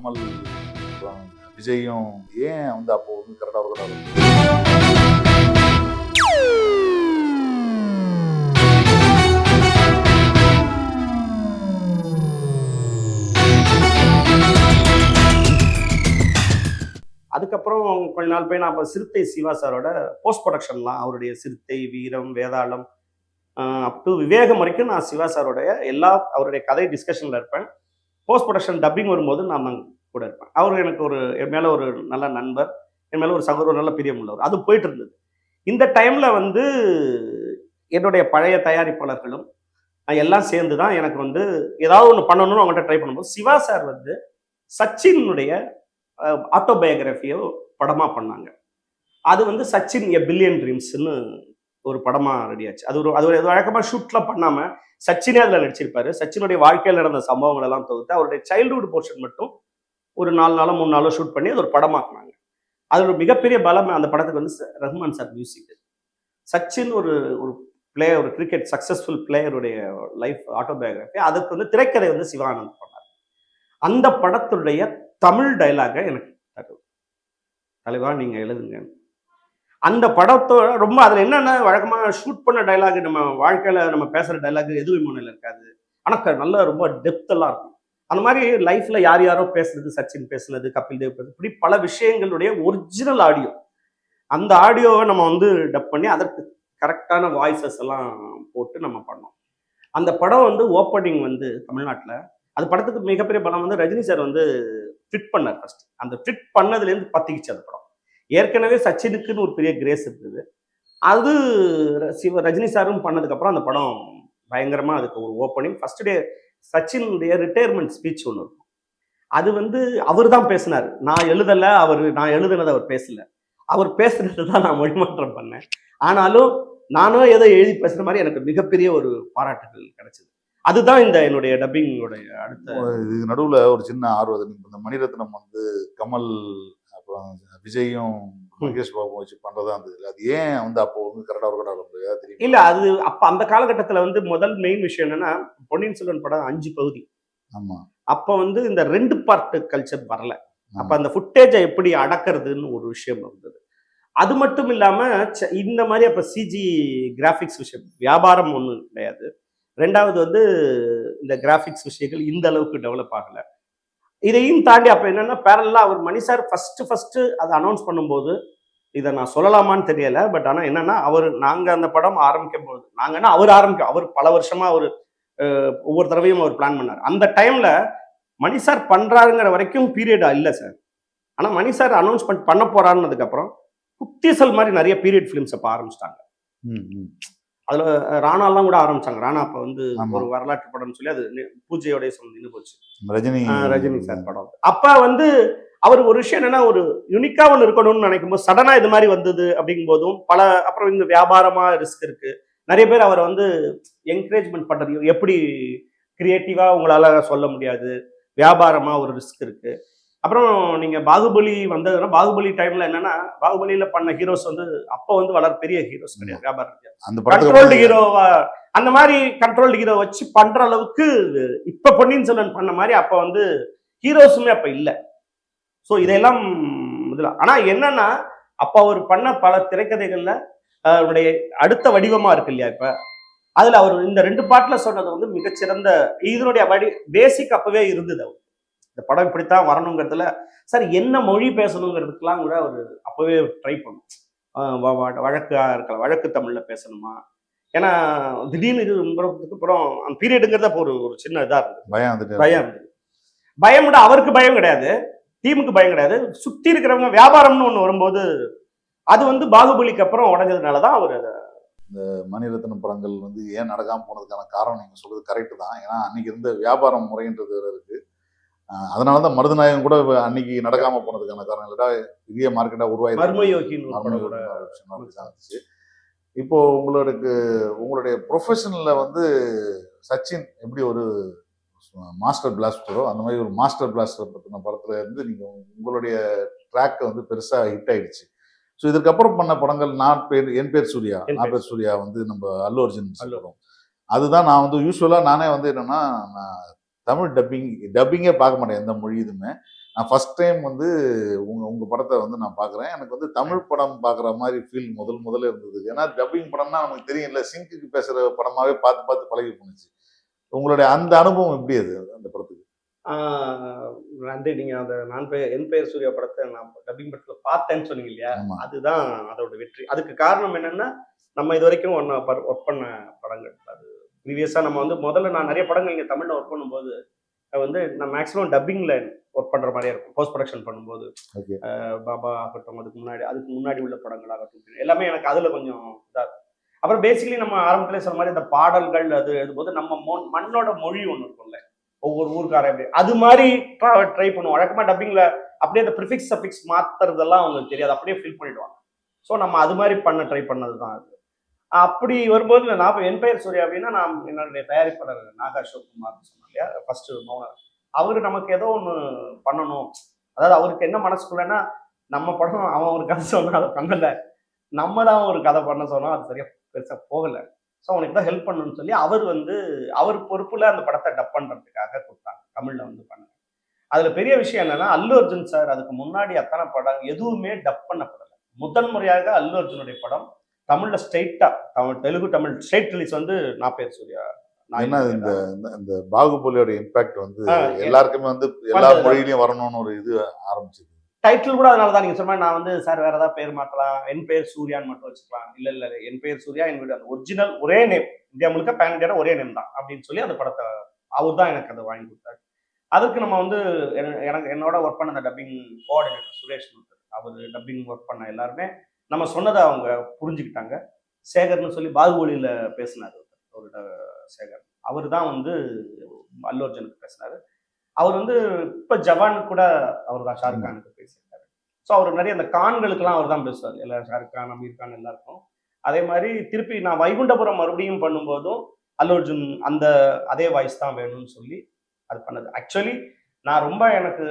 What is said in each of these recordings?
கமல் விஜயும் ஏன் வந்து அப்போ வந்து கரெக்டாக இருக்கக்கூடாது அதுக்கப்புறம் கொஞ்ச நாள் போய் நான் அப்போ சிறுத்தை சிவா சாரோட போஸ்ட் ப்ரொடக்ஷன்லாம் அவருடைய சிறுத்தை வீரம் வேதாளம் அப் டு விவேகம் வரைக்கும் நான் சிவா சாரோடைய எல்லா அவருடைய கதை டிஸ்கஷனில் இருப்பேன். போஸ்ட் ப்ரொடக்ஷன் டப்பிங் வரும்போது நான் கூட இருப்பேன். அவர் எனக்கு ஒரு என் மேலே ஒரு நல்ல நண்பர் என் மேலே ஒரு சகோதரர் நல்ல பிரியம் உள்ளவர் அது போயிட்டு இருந்தது. இந்த டைமில் வந்து என்னுடைய பழைய தயாரிப்பாளர்களும் எல்லாம் சேர்ந்து தான் எனக்கு வந்து ஏதாவது ஒன்று பண்ணணும்னு அவங்கள்ட்ட ட்ரை பண்ணும்போது சிவா சார் வந்து சச்சினுடைய ஆட்டோபயோகிராஃபியோ படமாக பண்ணாங்க. அது வந்து சச்சின் எ பில்லியன் ட்ரீம்ஸ்னு ஒரு படமாக ரெடி ஆச்சு. அது ஒரு அது ஒரு வழக்கமாக ஷூட்லாம் பண்ணாமல் சச்சினே அதில் நடிச்சிருப்பாரு. சச்சினுடைய வாழ்க்கையில் நடந்த சம்பவங்கள் எல்லாம் தொகுத்து அவருடைய சைல்டுஹுட் போர்ஷன் மட்டும் ஒரு நாலு நாளோ மூணு நாளோ ஷூட் பண்ணி அது ஒரு படமாக்குனாங்க. அது ஒரு மிகப்பெரிய பலம் அந்த படத்துக்கு வந்து ரஹ்மான் சார் மியூசிக் சச்சின் ஒரு ஒரு பிளேயர் ஒரு கிரிக்கெட் சக்ஸஸ்ஃபுல் பிளேயருடைய லைஃப் ஆட்டோபயோகிராஃபி அதுக்கு வந்து திரைக்கதை வந்து சிவானந்த் பண்ணார். அந்த படத்துடைய தமிழ் டைலாக எனக்கு தகவல். தலைவா நீங்கள் எழுதுங்க. அந்த படத்தோட ரொம்ப அதில் என்னென்ன வழக்கமாக ஷூட் பண்ண டைலாக் நம்ம வாழ்க்கையில் நம்ம பேசுகிற டைலாக் எதுவும் விமானில் இருக்காது. ஆனால் நல்லா நல்ல ரொம்ப டெப்த் எல்லாம் இருக்கும். அந்த மாதிரி லைஃப்பில் யார் யாரோ பேசுனது சச்சின் பேசுனது கபில் தேவ் பேசுனது இப்படி பல விஷயங்களுடைய ஒரிஜினல் ஆடியோ அந்த ஆடியோவை நம்ம வந்து டப் பண்ணி அதற்கு கரெக்டான வாய்ஸஸ் எல்லாம் போட்டு நம்ம பண்ணோம். அந்த படம் வந்து ஓப்பனிங் வந்து தமிழ்நாட்டில் அது படத்துக்கு மிகப்பெரிய படம் வந்து ரஜினி சார் வந்து ஃபிட் பண்ணார் ஃபர்ஸ்ட் அந்த ஃபிட் பண்ணதுலேருந்து பத்திக்கிச்சு அந்த படம். ஏற்கனவே சச்சினுக்குன்னு ஒரு பெரிய கிரேஸ் இருந்தது. அது ர- சிவ ரஜினி சாரும் பண்ணதுக்கப்புறம் அந்த படம் பயங்கரமாக அதுக்கு ஒரு ஓப்பனிங் ஃபர்ஸ்ட் டே சச்சினுடைய ரிட்டையர்மெண்ட் ஸ்பீச் ஒன்று இருக்கும். அது வந்து அவர் தான் பேசினார். நான் எழுதலை அவர் நான் எழுதுனதை அவர் பேசலை. அவர் பேசுனது தான் நான் மொழிமாற்றம் பண்ணேன். ஆனாலும் நானும் ஏதோ எழுதி பேசுகிற மாதிரி எனக்கு மிகப்பெரிய ஒரு பாராட்டுகள் கிடைச்சது. அதுதான் இந்த என்னுடைய டப்பிங்கோடைய அடுத்த இது நடுவில் ஒரு சின்ன ஆர்வம். இந்த மணிரத்னம் வந்து கமல் அப்புறம் விஜயும் மகேஷ் பாபு வச்சு பண்றதா இருந்தது அது ஏன் வந்து அப்போ வந்து கரெக்டாக இருக்கக்கூடாது ஏதாவது தெரியும். இல்ல அது அப்ப அந்த காலகட்டத்துல வந்து முதல் மெயின் விஷயம் என்னன்னா பொன்னியின் செல்வன் படம் அஞ்சு பகுதி. ஆமா. அப்ப வந்து இந்த ரெண்டு பார்ட் கல்ச்சர் வரல. அப்ப அந்த ஃபுட்டேஜை எப்படி அடக்கிறதுன்னு ஒரு விஷயம் இருந்தது. அது மட்டும் இல்லாம இந்த மாதிரி அப்ப சிஜி கிராஃபிக்ஸ் விஷயம் வியாபாரம் ஒன்றும் கிடையாது. ரெண்டாவது வந்து இந்த கிராஃபிக்ஸ் விஷயங்கள் இந்த அளவுக்கு டெவலப் ஆகல. இதையும் தாண்டி அப்போ என்னென்னா பேரலாக அவர் மணி சார் ஃபஸ்ட்டு ஃபஸ்ட்டு அதை அனௌன்ஸ் பண்ணும்போது இதை நான் சொல்லலாமான்னு தெரியலை. பட் ஆனால் என்னென்னா அவர் நாங்கள் அந்த படம் ஆரம்பிக்கும் போது நாங்கன்னா அவர் ஆரம்பிக்கும் அவர் பல வருஷமாக அவர் ஒவ்வொரு தடவையும் அவர் பிளான் பண்ணார். அந்த டைமில் மணி சார் பண்ணுறாருங்கிற வரைக்கும் பீரியடாக இல்லை சார். ஆனால் மணி சார் அனௌன்ஸ்மெண்ட் பண்ண போறாருன்னதுக்கு அப்புறம் குத்திசல் மாதிரி நிறைய பீரியட் ஃபிலிம்ஸ் அப்ப ஆரம்பிச்சிட்டாங்க. ம். அதுல ராணாலாம் கூட ஆரம்பிச்சாங்க. ராணா அப்ப வந்து. ஒரு வரலாற்று படம்னு சொல்லி அது பூஜையோடய சம்மந்தம் நின்னு போச்சு. ரஜினி ரஜினி சார் படம். அப்ப வந்து அவர் ஒரு விஷயம் என்னன்னா ஒரு யுனிக்கா ஒன்று இருக்கணும்னு நினைக்கும் போது சடனா இது மாதிரி வந்தது அப்படிங்கும் போதும் பல அப்புறம் இந்த வியாபாரமா ரிஸ்க் இருக்கு. நிறைய பேர் அவரை வந்து என்கரேஜ்மெண்ட் பண்றது எப்படி கிரியேட்டிவா உங்களால சொல்ல முடியாது. வியாபாரமா ஒரு ரிஸ்க் இருக்கு. அப்புறம் நீங்க பாகுபலி வந்ததுன்னா பாகுபலி டைம்ல என்னன்னா பாகுபலியில பண்ண ஹீரோஸ் வந்து அப்ப வந்து வளர் பெரிய ஹீரோஸ் கிடையாது. வியாபாரம் கண்ட்ரோல்டு ஹீரோவா அந்த மாதிரி கண்ட்ரோல்டு ஹீரோ வச்சு பண்ற அளவுக்கு இப்ப பொன்னியின் செல்வன் பண்ண மாதிரி அப்ப வந்து ஹீரோஸுமே அப்ப இல்ல. சோ இதெல்லாம் இதுல. ஆனா என்னன்னா அப்ப அவர் பண்ண பல திரைக்கதைகள்ல அவருடைய அடுத்த வடிவமா இருக்கு இல்லையா இப்ப? அதுல அவர் இந்த ரெண்டு பாட்டுல சொன்னது வந்து மிகச்சிறந்த இதனுடைய வடி பேசிக் அப்பவே இருந்தது அவர். இந்த படம் இப்படித்தான் வரணுங்கிறதுல சார் என்ன மொழி பேசணுங்கிறதுக்கெல்லாம் கூட அவர் அப்பவே ட்ரை பண்ணும். அஹ் வ- வ- வழக்கா இருக்கலாம். வழக்கு தமிழ்ல பேசணுமா? ஏன்னா திடீர்னு இது முறதுக்கு அப்புறம் அந்த பீரியடுங்கிறது ஒரு ஒரு சின்ன இதா இருந்தது. பயம் வந்துட்டு பயம் இருந்தது. பயம் விட அவருக்கு பயம் கிடையாது. டீமுக்கு பயம் கிடையாது. சுத்தி இருக்கிறவங்க வியாபாரம்னு ஒண்ணு வரும்போது அது வந்து பாகுபலிக்கு அப்புறம் உடஞ்சதுனால தான் அவர் அதை மணிரத்னம் படங்கள் வந்து ஏன் நடக்காம போனதுக்கான காரணம் நீங்க சொல்றது கரெக்ட் தான். ஏன்னா அன்னைக்கு இருந்த வியாபாரம் முறைன்றது வேற இருக்கு அஹ் அதனாலதான் மருதநாயகம் கூட அன்னைக்கு நடக்காம போனதுக்கான காரணம் இல்லடா பெரிய மார்க்கெட்டா இருந்துச்சு இப்போ உங்களுக்கு உங்களுடைய ப்ரொஃபஷனில் வந்து சச்சின் எப்படி ஒரு மாஸ்டர் பிளாஸ்டரோ அந்த மாதிரி ஒரு மாஸ்டர் பிளாஸ்டர் பற்றின படத்துல இருந்து நீங்க உங்களுடைய ட்ராக் வந்து பெருசா ஹிட் ஆயிடுச்சு. ஸோ இதுக்கப்புறம் பண்ண படங்கள் நான் பேர் என் பேர் சூர்யா நான் பேர் சூர்யா வந்து நம்ம அல்லு அர்ஜுன் அல்லு. சொல்றோம். அதுதான் நான் வந்து யூஸ்வலாக நானே வந்து என்னன்னா நான் தமிழ் டப்பிங் டப்பிங்கே பார்க்க மாட்டேன் எந்த மொழி இதுமே நான் ஃபர்ஸ்ட் டைம் வந்து உங்க உங்க படத்தை வந்து நான் பார்க்குறேன். எனக்கு வந்து தமிழ் படம் பார்க்குற மாதிரி ஃபீல் முதல் முதல்ல இருந்தது. ஏன்னா டப்பிங் படம்னா நமக்கு தெரியும்ல சிங்குக்கு பேசுகிற படமாவே பார்த்து பார்த்து பழகி போணுச்சு. உங்களுடைய அந்த அனுபவம் எப்படி அது அந்த படத்துக்கு? ஆஹ் வந்து நீங்க அந்த நான் பெயர் என் பெயர் சூர்யா படத்தை நான் டப்பிங் படத்துல பார்த்தேன்னு சொன்னீங்க இல்லையா? அதுதான் அதோட வெற்றி. அதுக்கு காரணம் என்னன்னா நம்ம இது வரைக்கும் ஒன்று ஒர்க் பண்ண படங்கள். அது ப்ரீவியஸாக நம்ம வந்து முதல்ல நான் நிறைய படங்கள் இங்கே தமிழில் ஒர்க் பண்ணும்போது வந்து நான் மேக்ஸிமம் டப்பிங்கில் ஒர்க் பண்ணுற மாதிரியே இருக்கும். போஸ்ட் ப்ரொடக்ஷன் பண்ணும்போது. பாபா ஆகட்டும் அதுக்கு முன்னாடி அதுக்கு முன்னாடி உள்ள படங்கள் ஆகட்டும் எல்லாமே எனக்கு அதில் கொஞ்சம் இதாக அப்புறம் பேசிக்கலி நம்ம ஆரம்பத்திலே சொன்ன மாதிரி இந்த பாடல்கள் அது எழுதும்போது நம்ம மொ- மண்ணோட மொழி ஒன்று இருக்கும்ல ஒவ்வொரு ஊருக்காரன் அது மாதிரி ட்ரை பண்ணுவோம். வழக்கமாக டப்பிங்கில் அப்படியே அந்த ப்ரிஃபிக்ஸ் சஃபிக்ஸ் மாத்துறதெல்லாம் அவங்களுக்கு தெரியாது. அப்படியே ஃபில் பண்ணிடுவாங்க. ஸோ நம்ம அது மாதிரி பண்ண ட்ரை பண்ணது தான் அது. அப்படி வரும்போது நான் என் பெயர் சூர்யா அப்படின்னா நான் என்னுடைய தயாரிப்பாளர் நாகா சிவகுமார் இல்லையா? ஃபர்ஸ்ட் மௌனர் அவர் நமக்கு ஏதோ ஒன்று பண்ணணும். அதாவது அவருக்கு என்ன மனசுக்குள்ளன்னா நம்ம படம் அவன் ஒரு கதை சொன்னா அதை பண்ணலை. நம்ம தான் ஒரு கதை பண்ண சொன்னோம் அது சரியா பெருசா போகல. ஸோ அவனுக்கு தான் ஹெல்ப் பண்ணணும்னு சொல்லி அவர் வந்து அவர் பொறுப்புல அந்த படத்தை டப் பண்ணுறதுக்காக கொடுத்தாங்க. தமிழ்ல வந்து பண்ண. அதுல பெரிய விஷயம் என்னன்னா அல்லு அர்ஜுன் சார் அதுக்கு முன்னாடி அத்தனை படம் எதுவுமே டப் பண்ணப்படலை. முதல் முறையாக அல்லு அர்ஜுனுடைய படம் தமிழ்ல ஸ்ட்ரெயிட்டா தமிழ் தெலுங்கு தமிழ் ஸ்ட்ரெயிட் ரிலீஸ் வந்து நான் பேர் சூர்யா ஏன்னா இந்த இந்த பாகுபலியோட இம்பாக்ட் வந்து எல்லாருக்குமே வந்து எல்லா. மொழியிலையும் வரணும்னு ஒரு இது ஆரம்பிச்சது. டைட்டில் கூட அதனால தான் நீங்க சொன்ன நான் வந்து சார் வேற ஏதாவது பேர் மாத்தலாம்? என் பேர் சூர்யான்னு மட்டும் வச்சுக்கலாம். இல்ல இல்ல என் பேர் சூர்யா என் வீடு அந்த ஒரிஜினல் ஒரே நேம் இந்தியா முழுக்க பேன் இந்தியா ஒரே நேம் தான் அப்படின்னு சொல்லி அந்த படத்தை அவர் தான் எனக்கு அதை வாங்கி கொடுத்தாரு. அதுக்கு நம்ம வந்து என- எனக்கு என்னோட ஒர்க் பண்ண அந்த டப்பிங் கோஆர்டினேட்டர் சுரேஷ் அவர் டப்பிங் ஒர்க் பண்ண எல்லாருமே நம்ம சொன்னதை அவங்க புரிஞ்சுக்கிட்டாங்க. சேகர்னு சொல்லி பாகுபலியில பேசினார் ஒரு சேகர். அவர் தான் வந்து அல்லு அர்ஜுனுக்கு பேசினாரு. அவர் வந்து இப்ப ஜவான் கூட அவர் தான் ஷாருக் கானுக்கு பேசியிருக்காரு. ஸோ அவர் நிறைய அந்த கான்களுக்கெல்லாம் அவர் தான் பேசுவார். எல்லா ஷாருக் கான் அமீர் கான் எல்லாருக்கும். அதே மாதிரி திருப்பி நான் வைகுண்டபுரம் மறுபடியும் பண்ணும்போதும் அல்லு அர்ஜுன் அந்த அதே வாய்ஸ் தான் வேணும்னு சொல்லி அது பண்ணது. ஆக்சுவலி நான் ரொம்ப எனக்கு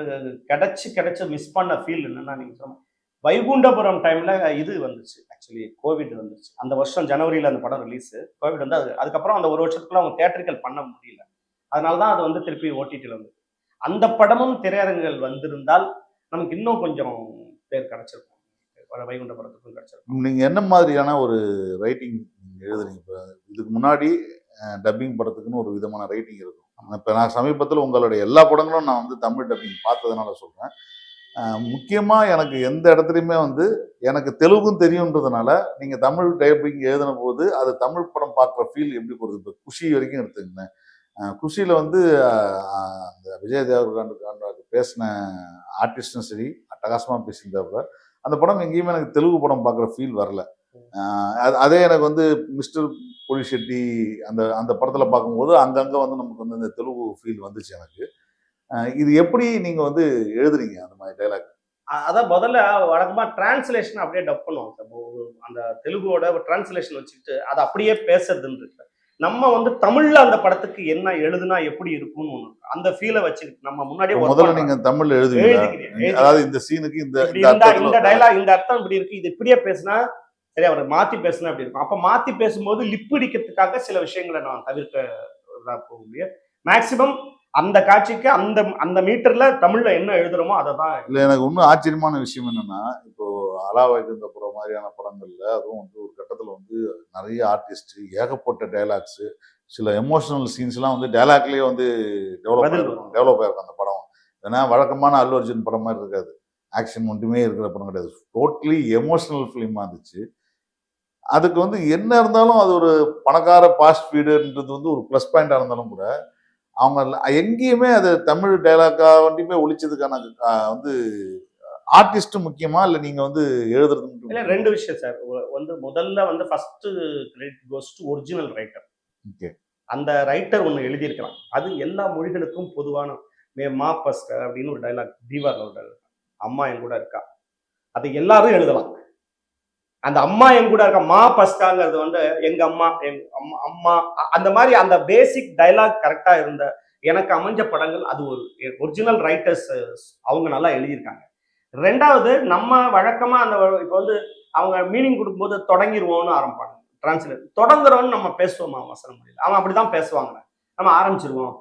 கிடைச்சு கிடைச்சு மிஸ் பண்ண ஃபீல் என்னன்னா நீங்க சொன்ன வைகுண்டபுரம் டைம்ல இது வந்துச்சு. ஆக்சுவலி கோவிட் வந்துச்சு. அந்த வருஷம் ஜனவரியில அந்த படம் ரிலீஸ் கோவிட் வந்து அது அதுக்கப்புறம் அந்த ஒரு வருஷத்துக்குள்ள அவங்க தேட்டரிக்கல் பண்ண முடியல. அதனால தான் அது வந்து திருப்பி ஓடிடியில் வந்து அந்த படமும் திரையரங்குகள் வந்திருந்தால் நமக்கு இன்னும் கொஞ்சம் பேர் கிடைச்சிருக்கும். வைகுண்டபுரத்துக்கும் கிடைச்சிருக்கும். நீங்க என்ன மாதிரியான ஒரு ரைட்டிங் எழுதுறீங்க? இப்போ இதுக்கு முன்னாடி டப்பிங் படத்துக்குன்னு ஒரு விதமான ரைட்டிங் இருக்கும். இப்போ நான் சமீபத்தில் உங்களுடைய எல்லா படங்களும் நான் வந்து தமிழ் டப்பிங் பார்த்ததுனால சொல்றேன். முக்கியமாக எனக்கு எந்த இடத்துலையுமே வந்து எனக்கு தெலுங்கும் தெரியுன்றதுனால நீங்கள் தமிழ் டைப்பிங் எழுதின போது அது தமிழ் படம் பார்க்குற ஃபீல் எப்படி கொடுக்குது இப்போ குஷி வரைக்கும் எடுத்துக்கங்க குஷியில் வந்து அந்த விஜய் தேவர்காண்டு பேசின ஆர்டிஸ்டும் சரி அட்டகாசமாக பேசியிருந்தாப்புல அந்த படம் எங்கேயுமே எனக்கு தெலுங்கு படம் பார்க்குற ஃபீல் வரல. அது- அதே எனக்கு வந்து மிஸ்டர் புலிஷெட்டி அந்த அந்த படத்தில் பார்க்கும்போது அங்கங்கே வந்து நமக்கு வந்து இந்த தெலுங்கு ஃபீல் வந்துச்சு எனக்கு. இது எப்படி நீங்கள் வந்து எழுதுறீங்க அந்த மாதிரி டைலாக் அதான் முதல்ல வழக்கமா டிரான்ஸ்லேஷன் அப்படியே டப் ஒரு அந்த தெலுங்கோட டிரான்ஸ்லேஷன் வச்சுக்கிட்டு அதை அப்படியே பேசுறதுன்னு இருக்கு. நம்ம வந்து தமிழ்ல அந்த படத்துக்கு என்ன எழுதுனா எப்படி இருக்கும்னு ஒண்ணு. அந்த ஃபீலை வச்சுக்கிட்டு நம்ம முன்னாடியே முதல்ல பண்றோம். நீங்கள் தமிழ் எழுதுவீங்க. அதாவது இந்த சீனுக்கு இந்த இந்த டைலாக் இந்த அர்த்தம் இப்படி இருக்கு. இது இப்படியே பேசினா சரி அவர் மாத்தி பேசினா அப்படி இருக்கும்? அப்ப மாத்தி பேசும்போது லிப் அடிக்கிறதுக்காக சில விஷயங்களை நான் தவிர்க்க போக முடியும் மேக்சிமம் அந்த காட்சிக்கு அந்த அந்த மீட்டர்ல தமிழ்ல என்ன எழுதுறோமோ அதை தான் இல்லை எனக்கு இன்னும் ஆச்சரியமான விஷயம் என்னன்னா இப்போ அலாவைகுந்தபுரம் மாதிரியான படங்கள்ல அதுவும் வந்து ஒரு கட்டத்தில் வந்து நிறைய ஆர்டிஸ்ட் ஏகப்பட்ட டைலாக்ஸ் சில எமோஷனல் சீன்ஸ்லாம் வந்து டைலாக்லேயே வந்து டெவலப். டெவலப் ஆயிருக்கும் அந்த படம். ஏன்னா வழக்கமான அல்லு அர்ஜுன் படம் மாதிரி இருக்காது. ஆக்ஷன் ஒன்றுமே இருக்கிற படம் கிடையாது. டோட்டலி எமோஷனல் ஃபிலிமாக இருந்துச்சு. அதுக்கு வந்து என்ன இருந்தாலும் அது ஒரு பணக்கார பாஸ்ட் ஃபீடுன்றது வந்து ஒரு ப்ளஸ் பாயிண்டாக இருந்தாலும் கூட அவங்க எங்கேயுமே அது தமிழ் டைலாக்கா வண்டியுமே ஒழிச்சதுக்கான வந்து ஆர்டிஸ்ட் முக்கியமா இல்லை நீங்க வந்து எழுதுறது இல்ல ரெண்டு விஷயம் சார். வந்து முதல்ல வந்து first credit goes to original writer. அந்த ரைட்டர் ஒன்று எழுதியிருக்கலாம். அது எல்லா மொழிகளுக்கும் பொதுவான மே மா பஸ்க அப்படின்னு ஒரு டைலாக் தீபாவளி ஒரு. அம்மா என் கூட இருக்கா. அதை எல்லாரும் எழுதலாம். அந்த அம்மா என் கூட இருக்க மா பஸ்டாங்கிறது வந்து எங்க அம்மா எங்க அம்மா அம்மா அ- அந்த மாதிரி அந்த பேசிக் டைலாக் கரெக்டா இருந்த எனக்கு அமைஞ்ச படங்கள் அது ஒரு ஒரிஜினல் ரைட்டர்ஸ் அவங்க நல்லா எழுதியிருக்காங்க. ரெண்டாவது நம்ம வழக்கமா அந்த இப்போ வந்து அவங்க மீனிங் கொடுக்கும்போது தொடங்கிடுவோம்னு ஆரம்பிப்பாங்க. டிரான்ஸ்லேட் தொடங்குறோம்னு நம்ம பேசுவோமா வசன மொழியில்? அவன் அப்படிதான் பேசுவாங்க நம்ம ஆரம்பிச்சிருவோம்.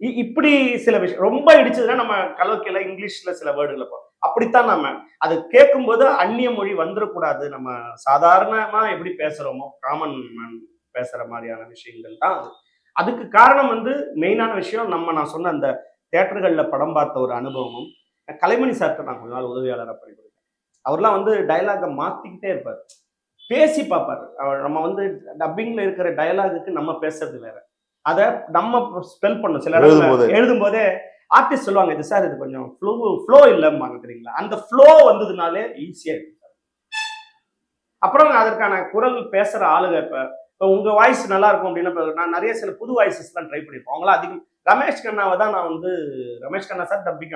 இ- இப்படி சில விஷயம் ரொம்ப இடிச்சதுன்னா நம்ம கலோக்கியில இங்கிலீஷ்ல சில வேர்டுகளை போகிறோம் அப்படித்தான் நம்ம அது கேட்கும்போது அந்நிய மொழி வந்துடக்கூடாது. நம்ம சாதாரணமா எப்படி பேசுறோமோ காமன் மேன் பேசுற மாதிரியான விஷயங்கள் தான் அது. அதுக்கு காரணம் வந்து மெயினான விஷயம் நம்ம நான் சொன்ன அந்த தேட்டர்கள்ல படம் பார்த்த ஒரு அனுபவமும் கலைமணி சார்ட்ட நான் கொஞ்ச நாள் உதவியாளராக பணிபுரிந்தேன். அவர்லாம் வந்து டயலாகை மாத்திக்கிட்டே இருப்பார். பேசி பார்ப்பாரு. அவர் நம்ம வந்து டப்பிங்ல இருக்கிற டயலாகுக்கு நம்ம பேசுறது வேற. அதை நம்ம ஸ்பெல் பண்ணும் சில எழுதும் போதே ஆர்டிஸ்ட் சொல்லுவாங்க இது சார் இது கொஞ்சம் ஃப்ளோ ஃப்ளோ இல்லைம்பாங்க தெரியுங்களா? அந்த ஃப்ளோ வந்ததுனாலே ஈஸியா இருக்கும் சார். அப்புறம் அதற்கான குரல் பேசுற ஆளுங்க இப்ப இப்போ உங்க வாய்ஸ் நல்லா இருக்கும் அப்படின்னு நான் நிறைய சில புது வாய்ஸஸ்லாம் ட்ரை பண்ணியிருப்போம் அவங்களாம் அதிகம் ரமேஷ் கண்ணாவை தான் நான் வந்து ரமேஷ் கண்ணா சார் டப்பிங்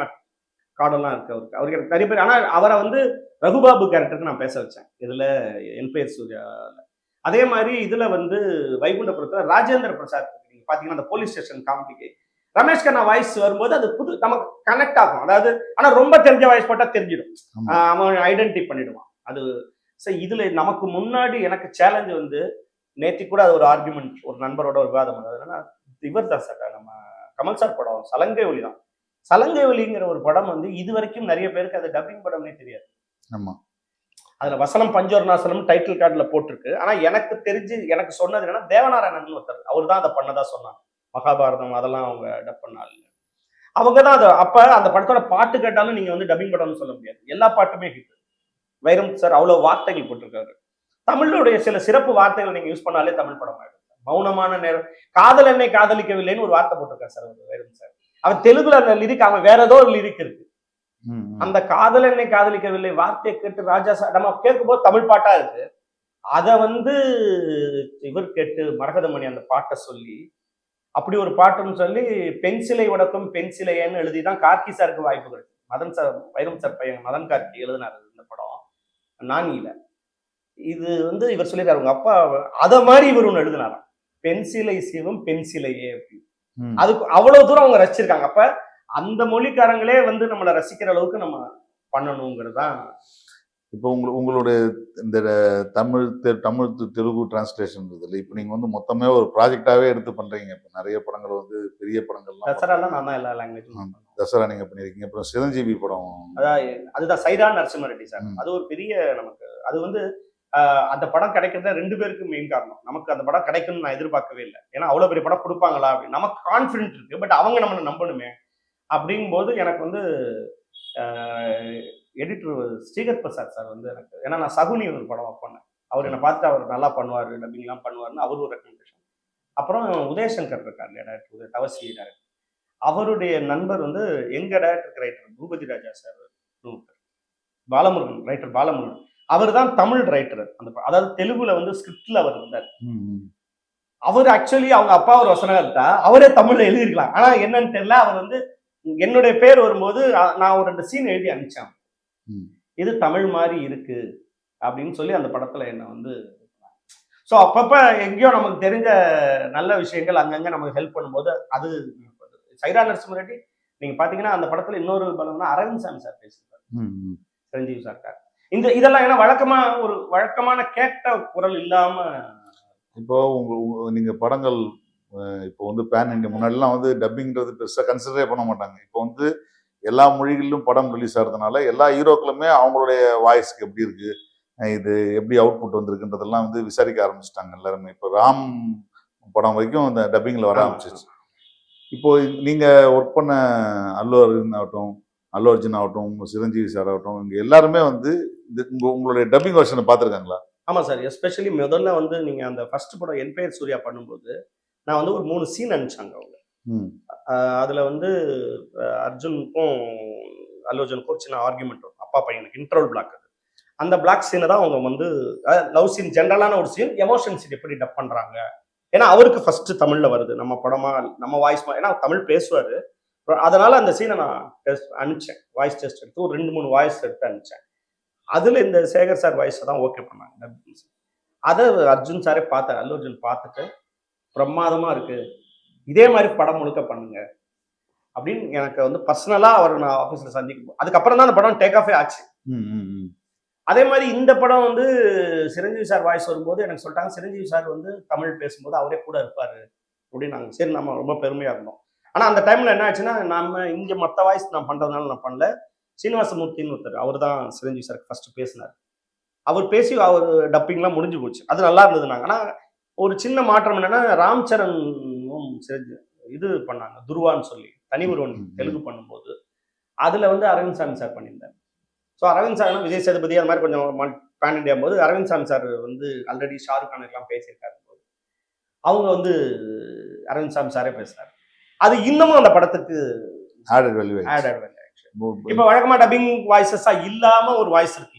கார்டெல்லாம் இருக்கு அவருக்கு. அவருக்கு எனக்கு நிறைய பேர் ஆனால் அவரை வந்து ரகுபாபு கேரக்டருக்கு நான் பேச வச்சேன். இதுல என் பேர் சூர்யா அதே மாதிரி இதுல வந்து வைகுண்டபுரத்தில் ராஜேந்திர பிரசாத் நீங்கள் பார்த்தீங்கன்னா பாத்தீங்கன்னா அந்த போலீஸ் ஸ்டேஷன் காமெடிக்கு ரமேஷ் கண்ணா வாய்ஸ் வரும்போது அது புது நமக்கு கனெக்ட் ஆகும். அதாவது ஆனா ரொம்ப தெரிஞ்ச வாய்ஸ் போட்டா தெரிஞ்சிடும். அவன் ஐடென்டி பண்ணிடுவான். அது சரி இதுல நமக்கு முன்னாடி எனக்கு சேலஞ்ச் வந்து நேத்தி கூட அது ஒரு ஆர்குமெண்ட் ஒரு நண்பரோட ஒரு விவாதம் என்னன்னா இவர் தான் சார் நம்ம கமல் சார் படம் சலங்கை ஒலி தான். சலங்கை ஒலிங்கிற ஒரு படம் வந்து இது வரைக்கும் நிறைய பேருக்கு அது டப்பிங் படம்னே தெரியாது. ஆமா. அதுல வசனம் பஞ்சவர்ணாசனம் டைட்டில் கார்டுல போட்டிருக்கு. ஆனா எனக்கு தெரிஞ்சு எனக்கு சொன்னது என்னன்னா தேவநாராயணன் ஒருத்தர் அவர் தான் அதை பண்ணதா சொன்னாங்க. மகாபாரதம் அதெல்லாம் அவங்க டப் பண்ணாங்க. அவங்க தான் அதை அப்ப அந்த படத்தோட பாட்டு கேட்டாலும் நீங்க வந்து டப்பிங் படம்னு சொல்ல முடியாது. எல்லா பாட்டுமே ஹிட் வைரம் சார் அவ்வளவு வார்த்தைகள் போட்டிருக்காரு. தமிழுடைய சில சிறப்பு வார்த்தைகள் நீங்க யூஸ் பண்ணாலே தமிழ் படம் ஆயிடும். மௌனமான நேரம். காதல் என்னை காதலிக்கவில்லைன்னு ஒரு வார்த்தை போட்டிருக்காரு சார் வைரம் சார் அவன் தெலுங்குல அந்த லிரிக் அவன் வேற ஏதோ ஒரு லிரிக் இருக்கு. அந்த காதல் என்னை காதலிக்கவில்லை வார்த்தையை கேட்டு ராஜா சார் நம்ம கேட்கும்போது தமிழ் பாட்டா இருக்கு. அத வந்து இவர் கேட்டு மரகதமணி அந்த பாட்டை சொல்லி அப்படி ஒரு பாட்டுன்னு சொல்லி பென்சிலை உடக்கும் பென்சிலையன்னு எழுதி தான் கார்கி சாருக்கு வாய்ப்பு கிடைச்சு மதன் சார் வைரம் சார் பையன் மதன் கார்கி எழுதினார் இந்த படம். நானியில இது வந்து இவர் சொல்லியிருக்காரு உங்க அப்பா அத மாதிரி இவர் ஒன்று எழுதினாராம். பென்சிலை சிவம் பென்சிலையே அப்படின்னு. அதுக்கு அவ்வளவு தூரம் அவங்க ரசிச்சிருக்காங்க. அப்ப அந்த மொழிக்காரங்களே வந்து நம்மளை ரசிக்கிற அளவுக்கு நம்ம பண்ணணுங்கிறது தான் இப்போ உங்க உங்களுடைய இந்த தமிழ் தமிழ் தெலுங்கு டிரான்ஸ்லேஷன் இதில் இப்போ நீங்கள் வந்து மொத்தமே ஒரு ப்ராஜெக்டாகவே எடுத்து பண்ணுறீங்க இப்போ நிறைய படங்கள் வந்து பெரிய படங்கள்லாம் தசராலாம் நான் தான் எல்லா லாங்குவேஜும் தசரா நீங்கள் பண்ணியிருக்கீங்க அப்புறம் சிரஞ்சீவி படம். அதான் அதுதான் சைரா நரசிம்ம ரெட்டி சார். அது ஒரு பெரிய நமக்கு அது வந்து அந்த படம் கிடைக்கிறத ரெண்டு பேருக்கு மெயின் காரணம். நமக்கு அந்த படம் கிடைக்கும்னு நான் எதிர்பார்க்கவே இல்லை. ஏன்னா அவ்வளவு பெரிய படம் கொடுப்பாங்களா? அப்படின்னு நமக்கு கான்ஃபிடென்ட் இருக்கு. பட் அவங்க நம்மளை நம்பணுமே. அப்படிங்கும்போது எனக்கு வந்து எடிட்டர் ஸ்ரீகர் பிரசாத் சார் வந்து எனக்கு ஏன்னா நான் சகுனி ஒரு படம் பண்ணேன். அவர் என்னை பார்த்துட்டு அவர் நல்லா பண்ணுவார் டப்பிங்லாம் பண்ணுவார்னு அவர் ஒரு ரெக்கமெண்டேஷன் அப்புறம் உதயசங்கர் இருக்கார் இல்லையா டேரக்டர் உதய தவசி டேரக்டர் அவருடைய நண்பர் வந்து எங்க director writer Boopathy Raja sir Balamurugan writer Balamurugan. அவர் தான் தமிழ் ரைட்டர் அந்த அதாவது தெலுங்குல வந்து ஸ்கிரிப்ட்ல அவர் இருந்தார். அவர் ஆக்சுவலி அவங்க அப்பா ஒரு வசனகர்த்தா அவரே தமிழ்ல எழுதியிருக்கலாம். ஆனா என்னன்னு தெரியல அவர் வந்து என்னுடைய பேர் வரும்போது நான் ஒரு ரெண்டு சீன் எழுதி அனுப்பிச்சேன். இது தமிழ் மாதிரி இருக்கு அப்படின்னு சொல்லி அந்த படத்துல என்ன வந்து ஸோ அப்பப்ப எங்கேயோ நமக்கு தெரிஞ்ச நல்ல விஷயங்கள் அங்கங்க நமக்கு ஹெல்ப் பண்ணும்போது அது சைரா நரசிம்ம ரெட்டி நீங்க பாத்தீங்கன்னா அந்த படத்துல இன்னொரு பலம்னா அரவிந்த் சாமி சார் ம். சிரஞ்சீவி சார்க்கார் இந்த இதெல்லாம் ஏன்னா வழக்கமா ஒரு வழக்கமான கேட்ட குரல் இல்லாம இப்போ உங்க உங்க- நீங்க படங்கள் இப்போ வந்து பேன் இண்டியா முன்னாடிலாம் வந்து டப்பிங்கிறது பெருசாக கன்சிடரே பண்ண மாட்டாங்க. இப்போ வந்து எல்லா மொழிகளிலும் படம் ரிலீஸ் ஆகிறதுனால எல்லா ஹீரோக்களுமே அவங்களுடைய வாய்ஸ்க்கு எப்படி இருக்கு அஹ் இது எப்படி அவுட்புட் வந்திருக்குன்றதெல்லாம் வந்து விசாரிக்க ஆரம்பிச்சிட்டாங்க எல்லாருமே. இப்போ ராம் படம் வரைக்கும் இந்த டப்பிங்கில் வர ஆரம்பிச்சிச்சு இப்போ நீங்க ஒர்க் பண்ண அல்லு அரவிந்த் ஆகட்டும் அல்லு அர்ஜுன் ஆகட்டும் உங்க சிரஞ்சீவி சார் ஆகட்டும் இங்க எல்லாருமே வந்து இந்த உங்க உங்களுடைய டப்பிங் வெர்ஷனை பார்த்துருக்காங்களா? ஆமா சார் எஸ்பெஷலி முதல்ல வந்து நீங்க அந்த ஃபர்ஸ்ட் படம் என் பெயர் சூர்யா பண்ணும்போது நான் வந்து ஒரு மூணு சீன் அனுப்பிச்சாங்க அவங்க. அதில் வந்து அர்ஜுனுக்கும் அல்லோஜனுக்கும் ஒரு சின்ன ஆர்குமெண்ட் வரும். அப்பா பையனுக்கு இன்ட்ரோல் பிளாக் அது. அந்த பிளாக் சீனை தான் அவங்க வந்து லவ் சீன் ஜென்ரலான ஒரு சீன் எமோஷன் சீன் எப்படி டப் பண்ணுறாங்க ஏன்னா அவருக்கு ஃபர்ஸ்ட் தமிழில் வருது. நம்ம படமா நம்ம வாய்ஸ் ஏன்னா தமிழ் பேசுவார். அதனால அந்த சீனை நான் டெஸ்ட் அனுப்பிச்சேன். வாய்ஸ் டெஸ்ட் எடுத்து ஒரு ரெண்டு மூணு வாய்ஸ் எடுத்து அனுப்பிச்சேன். அதில் இந்த சேகர் சார் வாய்ஸை தான் ஓகே பண்ணாங்க. அதை அர்ஜுன் சாரே பார்த்தார். அல்லு அர்ஜுன் பார்த்துட்டு பிரமாதமாக இருக்குது இதே மாதிரி படம் முழுக்க பண்ணுங்க. அப்படின்னு எனக்கு வந்து பர்சனலா அவர் நான் ஆஃபீஸ்ல சந்திக்கும் அதுக்கப்புறம் தான் அந்த படம் டேக் ஆஃபே ஆச்சு. அதே மாதிரி இந்த படம் வந்து சிரஞ்சீவி சார் வாய்ஸ் வரும்போது எனக்கு சொல்லிட்டாங்க சிரஞ்சீவி சார் வந்து தமிழ் பேசும்போது அவரே கூட இருப்பாரு அப்படின்னு நாங்கள் சரி நம்ம ரொம்ப பெருமையா இருந்தோம். ஆனா அந்த டைம்ல என்ன ஆச்சுன்னா நம்ம இங்க மத்த வாய்ஸ் நான் பண்றதுனால நான் பண்ணல. சீனிவாசமூர்த்தின்னு ஒருத்தர் அவர் தான் சிரஞ்சீவி சார் ஃபர்ஸ்ட் பேசினார். அவர் பேசி அவர் டப்பிங்லாம் முடிஞ்சு போச்சு. அது நல்லா இருந்தது நாங்க. ஆனா ஒரு சின்ன மாற்றம் என்னன்னா ராம் சரணும் சிரஞ்சீவி இது பண்ணாங்க. துருவான்னு சொல்லி தனி ஒருவன். தெலுங்கு பண்ணும்போது. அதுல வந்து அரவிந்த் சாமி சார் பண்ணியிருந்தார். ஸோ அரவிந்த் சார் விஜய் சேதுபதி அது மாதிரி கொஞ்சம் பேன் இண்டியா போது அரவிந்த் சாமி சார் வந்து ஆல்ரெடி ஷாருக் கான் எல்லாம் பேசியிருக்காரு போது அவங்க வந்து அரவிந்த் சாமி சாரே பேசுறாரு. அது இன்னமும் அந்த படத்துக்கு வேல்யூ இப்போ வழக்கமா டப்பிங் வாய்ஸஸா இல்லாம ஒரு வாய்ஸ் இருக்கு